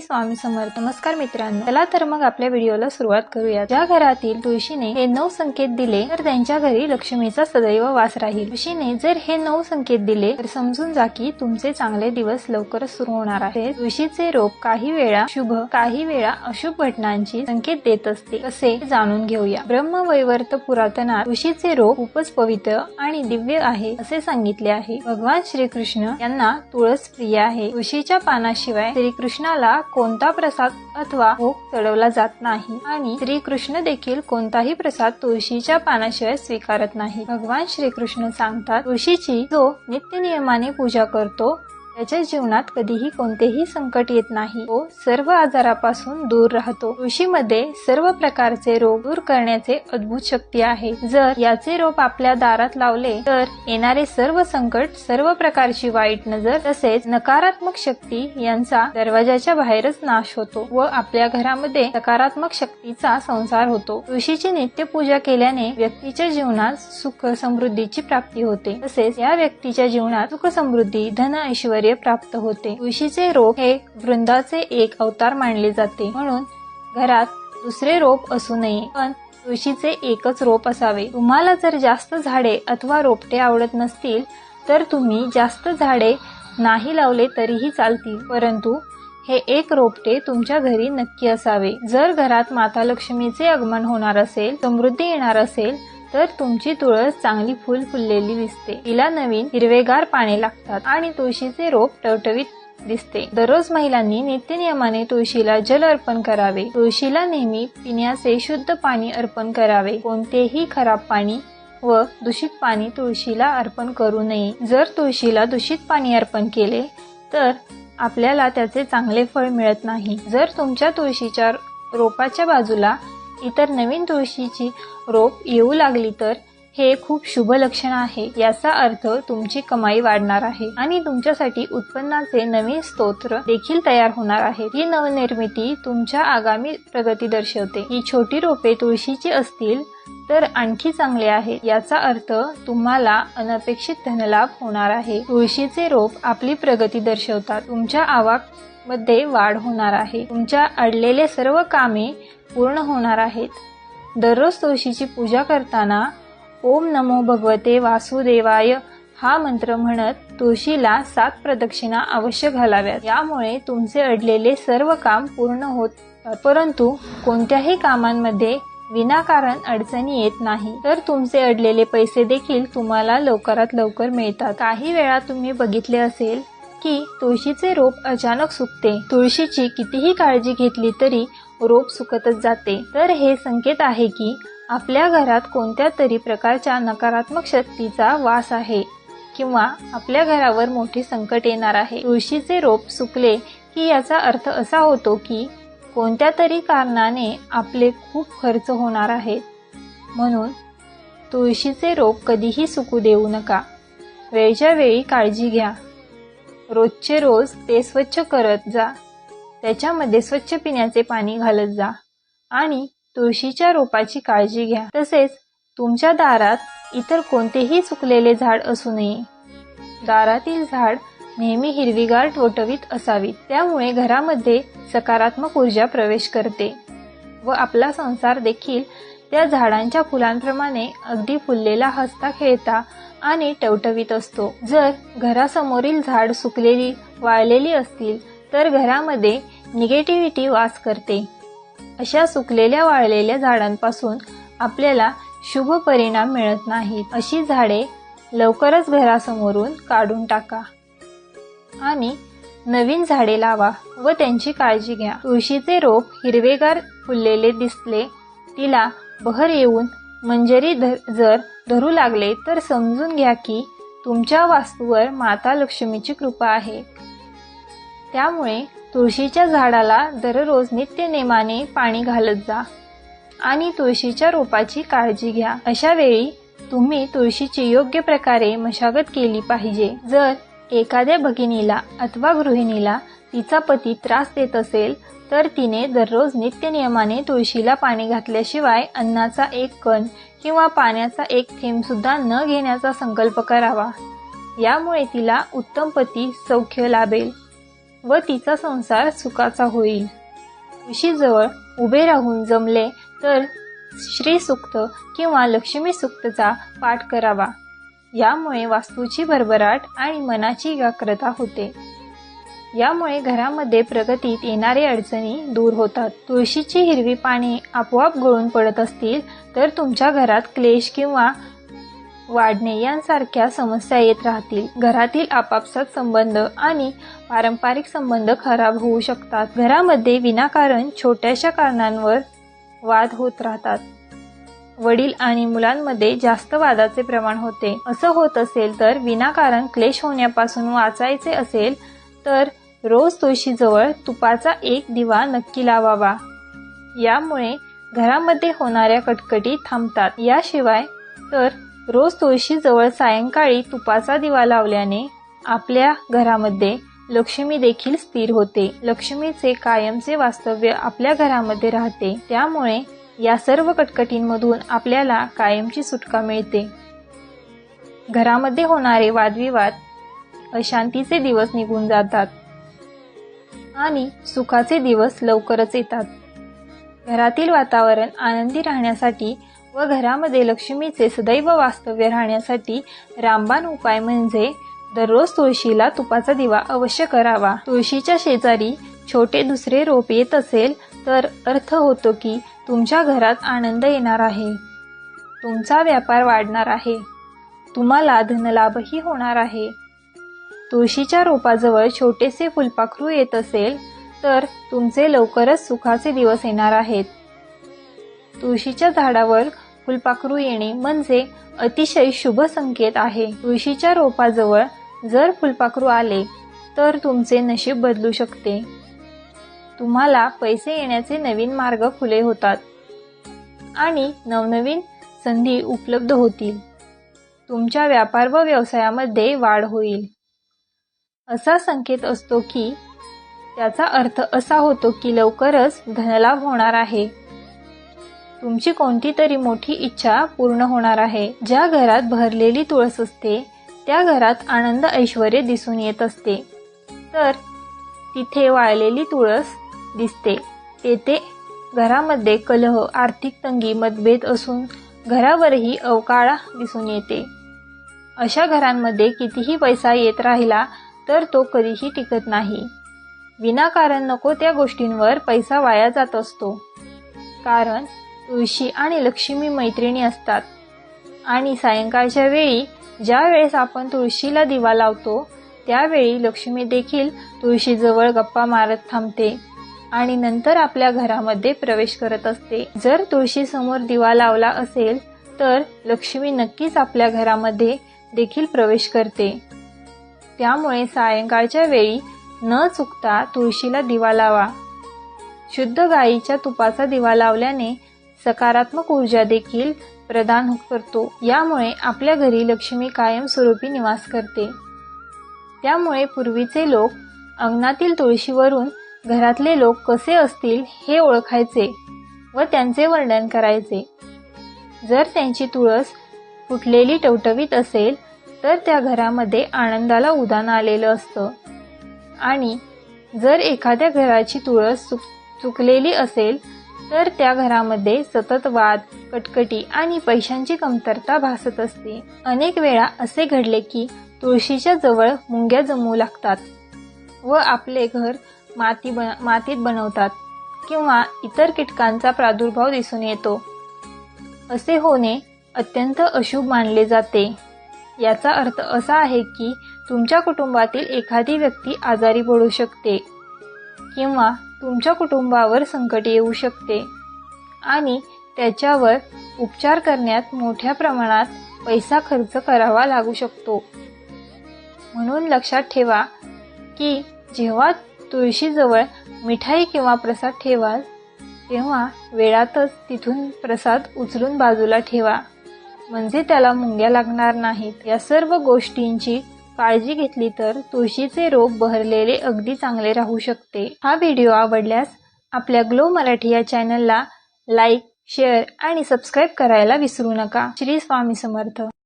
स्वामी समर्थ. नमस्कार मित्रांनो. चला तर मग आपल्या व्हिडिओला सुरुवात करूया ज्या घरातील तुळशीने हे नऊ संकेत दिले तर त्यांच्या घरी लक्ष्मीचा सदैव वास राहील. तुळशीने जर हे नऊ संकेत दिले तर समजून जा की तुमचे चांगले दिवस लवकरच सुरू होणार आहे तुळशीचे रोप काही वेळा शुभ काही वेळा अशुभ घटनांची संकेत देत असते. असे जाणून घेऊया. ब्रह्मवैवर्त पुरातनात तुळशीचे रोप खूपच पवित्र आणि दिव्य आहे असे सांगितले आहे. भगवान श्रीकृष्ण यांना तुळस प्रिय आहे. तुळशीच्या पानाशिवाय श्रीकृष्णाला कोणता प्रसाद अथवा भोग चढवला जात नाही. आणि श्रीकृष्ण देखील कोणताही प्रसाद तुळशीच्या पानाशिवाय स्वीकारत नाही भगवान श्रीकृष्ण सांगतात तुळशीची जो नित्य नियमाने पूजा करतो त्याच्या जीवनात कधीही कोणतेही संकट येत नाही. तो सर्व आजारापासून दूर राहतो. ऋषीमध्ये सर्व प्रकारचे रोग दूर करण्याचे अद्भुत शक्ती आहे. जर याचे रोप आपल्या दारात लावले तर येणारे सर्व संकट सर्व प्रकारची वाईट नजर तसेच नकारात्मक शक्ती यांचा दरवाजाच्या बाहेरच नाश होतो व आपल्या घरामध्ये सकारात्मक शक्तीचा संसार होतो. ऋषीची नित्य पूजा केल्याने व्यक्तीच्या जीवनात सुख समृद्धीची प्राप्ती होते. तसेच या व्यक्तीच्या जीवनात सुख समृद्धी धन ऐश्वर प्राप्त होते. तुळशीचे रोप हे वृंदाचे एक अवतार मानले जाते. म्हणून घरात दुसरे रोप असू नये. पण तुळशीचे एकच रोप असावे. तुम्हाला जर जास्त झाडे अथवा रोपटे आवडत नसतील तर तुम्ही जास्त झाडे नाही लावले तरीही चालतील. परंतु हे एक रोपटे तुमच्या घरी नक्की असावे. जर घरात माता लक्ष्मीचे आगमन होणार असेल समृद्धी येणार असेल तर तुमची तुळस चांगली फुल फुललेली दिसते. तिला नवीन हिरवेगार पाने लागतात आणि तुळशीचे रोप टवटवीत दिसते. दररोज महिलांनी नित्यनियमाने तुळशीला जल अर्पण करावे. तुळशीला नेहमी पिण्याचे शुद्ध पाणी अर्पण करावे. कोणतेही खराब पाणी व दूषित पाणी तुळशीला अर्पण करू नये. जर तुळशीला दूषित पाणी अर्पण केले तर आपल्याला त्याचे चांगले फळ मिळत नाही. जर तुमच्या तुळशीच्या रोपाच्या बाजूला इतर नवीन तुळशीची रोप येऊ लागली तर हे खूप शुभ लक्षण आहे याचा अर्थ तुमची कमाई वाढणार आहे आणि तुमच्यासाठी उत्पन्नाचे नवीन स्तोत्र देखील तयार होणार आहे. ही नवनिर्मिती तुमच्या आगामी प्रगती दर्शवते. ही छोटी रोपे तुळशीची असतील तर आणखी चांगले आहे याचा अर्थ तुम्हाला अनपेक्षित धनलाभ होणार आहे. तुळशीचे रोप आपली प्रगती दर्शवतात. तुमच्या आवाक मध्ये वाढ होणार आहे. तुमच्या अडलेले सर्व कामे पूर्ण होणार आहेत. दररोज तुळशीची पूजा करताना ओम नमो भगवते वासुदेवाय हा मंत्र म्हणत तुळशीला सात प्रदक्षिणा अवश्य घालाव्यात. यामुळे तुमचे अडलेले सर्व काम पूर्ण होत परंतु कोणत्याही कामांमध्ये विनाकारण अडचणी येत नाही. तर तुमचे अडलेले पैसे देखील तुम्हाला लवकरात लवकर मिळतात. काही वेळा तुम्ही बघितले असेल की तुळशीचे रोप अचानक सुकते. तुळशीची कितीही काळजी घेतली तरी रोप सुकतच जाते. तर हे संकेत आहे की आपल्या घरात कोणत्या तरी प्रकारच्या नकारात्मक शक्तीचा वास आहे किंवा आपल्या घरावर मोठे संकट येणार आहे. तुळशीचे रोप सुकले की याचा अर्थ असा होतो की कोणत्या तरी कारणाने आपले खूप खर्च होणार आहेत. म्हणून तुळशीचे रोप कधीही सुकू देऊ नका. वेळच्या वेळी काळजी घ्या. रोजचे रोज ते स्वच्छ करत जा. त्याच्यामध्ये स्वच्छ पिण्याचे पाणी घालत जा. आणि तुळशीच्या रोपाची काळजी घ्या. तसेच तुमच्या दारात इतर कोणतेही सुकलेले झाड असू नये. दारातील झाड नेहमी हिरवीगार टोटवीत असावीत. त्यामुळे घरामध्ये सकारात्मक ऊर्जा प्रवेश करते व आपला संसार देखील त्या झाडांच्या फुलांप्रमाणे अगदी फुललेला हसता खेळता आणि टवटवीत असतो. जर घरासमोरील झाड सुकलेली वाळलेली असतील तर घरामध्ये निगेटिव्हिटी वास करते. अशा सुकलेल्या वाळलेल्या झाडांपासून आपल्याला शुभ परिणाम मिळत नाहीत. अशी झाडे लवकरच घरासमोरून काढून टाका आणि नवीन झाडे लावा व त्यांची काळजी घ्या. तुळशीचे रोप हिरवेगार फुललेले दिसले तिला बहर येऊन मंजरी धर जर धरू लागले तर समजून घ्या की तुमच्या वास्तूवर माता लक्ष्मीची कृपा आहे. त्यामुळे तुळशीच्या झाडाला दररोज नित्य नेमाने पाणी घालत जा आणि तुळशीच्या रोपाची काळजी घ्या. अशा वेळी तुम्ही तुळशीची योग्य प्रकारे मशागत केली पाहिजे. जर एखाद्या भगिनीला अथवा गृहिणीला तिचा पती त्रास देत असेल तर तिने दररोज नित्यनियमाने तुळशीला पाणी घातल्याशिवाय अन्नाचा एक कण किंवा पाण्याचा एक थेंब सुद्धा न घेण्याचा संकल्प करावा. यामुळे तिला उत्तम पती सौख्य लाभेल व तिचा संसार सुखाचा होईल. तुळशीजवळ उभे राहून जमले तर श्री सुक्त किंवा लक्ष्मी सुक्तचा पाठ करावा. यामुळे वास्तूची भरभराट आणि मनाची एकाग्रता होते. यामुळे घरामध्ये प्रगतीत येणारे अडचणी दूर होतात. तुळशीची हिरवी पाने आपोआप गळून पडत असतील तर तुमच्या घरात क्लेश किंवा वाढणे यांसारख्या समस्या येत राहतील. घरातील आपापसात संबंध आणि पारंपरिक संबंध खराब होऊ शकतात. घरामध्ये विनाकारण छोट्याशा कारणांवर वाद होत राहतात. वडील आणि मुलांमध्ये जास्त वादाचे प्रमाण होते. असं होत असेल तर विनाकारण क्लेश होण्यापासून वाचायचे असेल तर रोज तुळशीजवळ तुपाचा एक दिवा नक्की लावावा. यामुळे घरामध्ये होणाऱ्या कटकटी थांबतात. याशिवाय तर रोज तुळशीजवळ सायंकाळी तुपाचा दिवा लावल्याने आपल्या घरामध्ये लक्ष्मी देखील स्थिर होते. लक्ष्मीचे कायमचे वास्तव्य आपल्या घरामध्ये राहते. त्यामुळे या सर्व कटकटींमधून आपल्याला कायमची सुटका मिळते. घरामध्ये होणारे वादविवाद अशांतीचे दिवस निघून जातात. आणि सुखाचे दिवस लवकरच येतात. घरातील वातावरण आनंदी राहण्यासाठी व घरामध्ये लक्ष्मीचे सदैव वास्तव्य राहण्यासाठी रामबाण उपाय म्हणजे दररोज तुळशीला तुपाचा दिवा अवश्य करावा. तुळशीच्या शेजारी छोटे दुसरे रोप येत असेल तर अर्थ होतो की तुमच्या घरात आनंद येणार आहे. तुमचा व्यापार वाढणार आहे. तुम्हाला धनलाभही होणार आहे. तुळशीच्या रोपाजवळ छोटेसे फुलपाखरू येत असेल तर तुमचे लवकरच सुखाचे दिवस येणार आहेत. तुळशीच्या झाडावर फुलपाखरू येणे म्हणजे अतिशय शुभ संकेत आहे. तुळशीच्या रोपाजवळ जर फुलपाखरू आले तर तुमचे नशीब बदलू शकते. तुम्हाला पैसे येण्याचे नवीन मार्ग खुले होतात आणि नवनवीन संधी उपलब्ध होतील. तुमच्या व्यापार व व्यवसायामध्ये वाढ होईल. असा संकेत असतो की त्याचा अर्थ असा होतो की लवकरच धनलाभ होणार आहे. तुमची कोणती तरी मोठी इच्छा पूर्ण होणार आहे. ज्या घरात भरलेली तुळस असते त्या घरात आनंद ऐश्वर दिसून येत असते. तर तिथे वाळलेली तुळस दिसते. तेथे घरामध्ये कलह आर्थिक तंगी मतभेद असून घरावरही अवकाळा दिसून येते. अशा घरांमध्ये कितीही पैसा येत राहिला तर तो कधीही टिकत नाही. विनाकारण नको त्या गोष्टींवर पैसा वाया जात असतो. कारण तुळशी आणि लक्ष्मी मैत्रिणी असतात. आणि सायंकाळच्या वेळी ज्या वेळेस आपण तुळशीला दिवा लावतो त्यावेळी लक्ष्मी देखील तुळशीजवळ गप्पा मारत थांबते आणि नंतर आपल्या घरामध्ये प्रवेश करत असते. जर तुळशी समोर दिवा लावला असेल तर लक्ष्मी नक्कीच आपल्या घरामध्ये देखील प्रवेश करते. त्यामुळे सायंकाळच्या वेळी न चुकता तुळशीला दिवा लावा. शुद्ध गाईच्या तुपाचा दिवा लावल्याने सकारात्मक ऊर्जा देखील प्रदान करतो. यामुळे आपल्या घरी लक्ष्मी कायमस्वरूपी निवास करते. त्यामुळे पूर्वीचे लोक अंगणातील तुळशीवरून घरातले लोक कसे असतील हे ओळखायचे व त्यांचे वर्णन करायचे. जर त्यांची तुळस फुटलेली टवटवीत असेल तर त्या घरामध्ये आनंदाला उदान आलेलं असतं. आणि जर एखाद्या घराची तुळस चुक चुकलेली असेल तर त्या घरामध्ये सतत वाद कटकटी आणि पैशांची कमतरता भासत असते. अनेक वेळा असे घडले की तुळशीच्या जवळ मुंग्या जमू लागतात व आपले घर माती बन मातीत बनवतात किंवा इतर कीटकांचा प्रादुर्भाव दिसून येतो. असे होणे अत्यंत अशुभ मानले जाते. याचा अर्थ असा आहे की तुमच्या कुटुंबातील एखादी व्यक्ती आजारी पडू शकते किंवा तुमच्या कुटुंबावर संकट येऊ शकते आणि त्याच्यावर उपचार करण्यात मोठ्या प्रमाणात पैसा खर्च करावा लागू शकतो. म्हणून लक्षात ठेवा की जेव्हा तुळशीजवळ मिठाई किंवा प्रसाद ठेवाल तेव्हा वेळातच तिथून प्रसाद उचलून बाजूला ठेवा. म्हणजे त्याला मुंग्या लागणार नाहीत. या सर्व गोष्टींची काळजी घेतली तर तुळशीचे रोप बहरलेले अगदी चांगले राहू शकते. हा व्हिडिओ आवडल्यास आपल्या ग्लो मराठी या चॅनलला लाईक शेअर आणि सबस्क्राईब करायला विसरू नका. श्री स्वामी समर्थ.